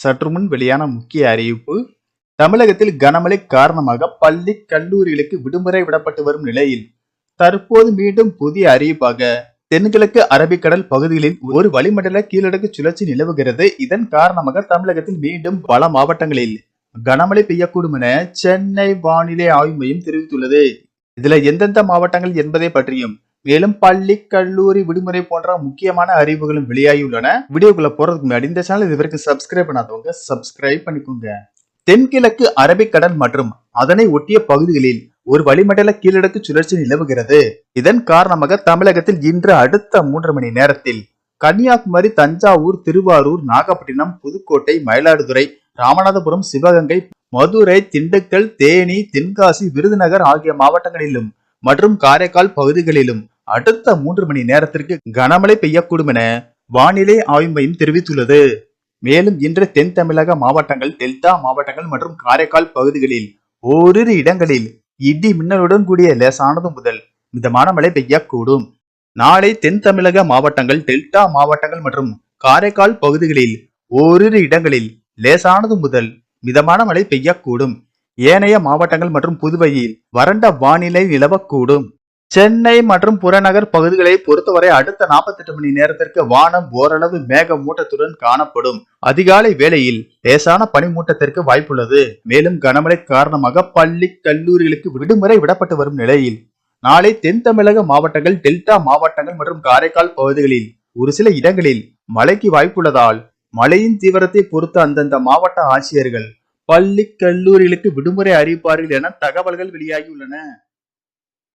சற்று முன் வெளியான முக்கிய அறிவிப்பு தமிழகத்தில் கனமழை காரணமாக பள்ளி கல்லூரிகளுக்கு விடுமுறை விடப்பட்டு வரும் நிலையில் தற்போது மீண்டும் புதிய அறிவிப்பாக தென்கிழக்கு அரபிக்கடல் பகுதிகளில் ஒரு வளிமண்டல கீழடுக்கு சுழற்சி நிலவுகிறது. இதன் காரணமாக தமிழகத்தில் மீண்டும் பல மாவட்டங்களில் கனமழை பெய்யக்கூடும் என சென்னை வானிலை ஆய்வு மையம் தெரிவித்துள்ளது. இதுல எந்தெந்த மாவட்டங்கள் என்பதை பற்றியும் மேலும் பள்ளி கல்லூரி விடுமுறை போன்ற முக்கியமான அறிவுகளும் வெளியாகியுள்ளன. வீடியோக்குள்ள போறதுக்கு முன்னாடி இந்த சேனல் இது வரைக்கும் சப்ஸ்கிரைப் பண்ணாதவங்க சப்ஸ்கிரைப் பண்ணிக்கோங்க. தென்கிழக்கு அரபிக்கடல் மற்றும் அதனை ஒட்டிய பகுதிகளில் ஒரு வளிமண்டல கீழடுக்கு சுழற்சி நிலவுகிறது. இதன் காரணமாக தமிழகத்தில் இன்று அடுத்த மூன்று மணி நேரத்தில் கன்னியாகுமரி தஞ்சாவூர் திருவாரூர் நாகப்பட்டினம் புதுக்கோட்டை மயிலாடுதுறை ராமநாதபுரம் சிவகங்கை மதுரை திண்டுக்கல் தேனி தென்காசி விருதுநகர் ஆகிய மாவட்டங்களிலும் மற்றும் காரைக்கால் பகுதிகளிலும் அடுத்த மூன்று மணி நேரத்திற்கு கனமழை பெய்யக்கூடும் என வானிலை ஆய்வு மையம் தெரிவித்துள்ளது. மேலும் இன்று தென் தமிழக மாவட்டங்கள் டெல்டா மாவட்டங்கள் மற்றும் காரைக்கால் பகுதிகளில் ஓரிரு இடங்களில் இடி மின்னலுடன் கூடிய லேசானது முதல் மிதமான மழை பெய்யக்கூடும். நாளை தென் தமிழக மாவட்டங்கள் டெல்டா மாவட்டங்கள் மற்றும் காரைக்கால் பகுதிகளில் ஓரிரு இடங்களில் லேசானது முதல் மிதமான மழை பெய்யக்கூடும். ஏனைய மாவட்டங்கள் மற்றும் புதுவையில் வறண்ட வானிலை நிலவக்கூடும். சென்னை மற்றும் புறநகர் பகுதிகளை பொறுத்தவரை அடுத்த 48 மணி நேரத்திற்கு வானம் ஓரளவு மேகமூட்டத்துடன் காணப்படும். அதிகாலை வேளையில் லேசான பனிமூட்டத்திற்கு வாய்ப்புள்ளது. மேலும் கனமழை காரணமாக பள்ளி கல்லூரிகளுக்கு விடுமுறை விடப்பட்டு வரும் நிலையில் நாளை தென் தமிழக மாவட்டங்கள் டெல்டா மாவட்டங்கள் மற்றும் காரைக்கால் பகுதிகளில் ஒரு சில இடங்களில் மழைக்கு வாய்ப்புள்ளதால் மழையின் தீவிரத்தை பொறுத்து அந்தந்த மாவட்ட ஆட்சியர்கள் பள்ளி கல்லூரிகளுக்கு விடுமுறை அறிவிப்பார்கள் என தகவல்கள் வெளியாகியுள்ளன.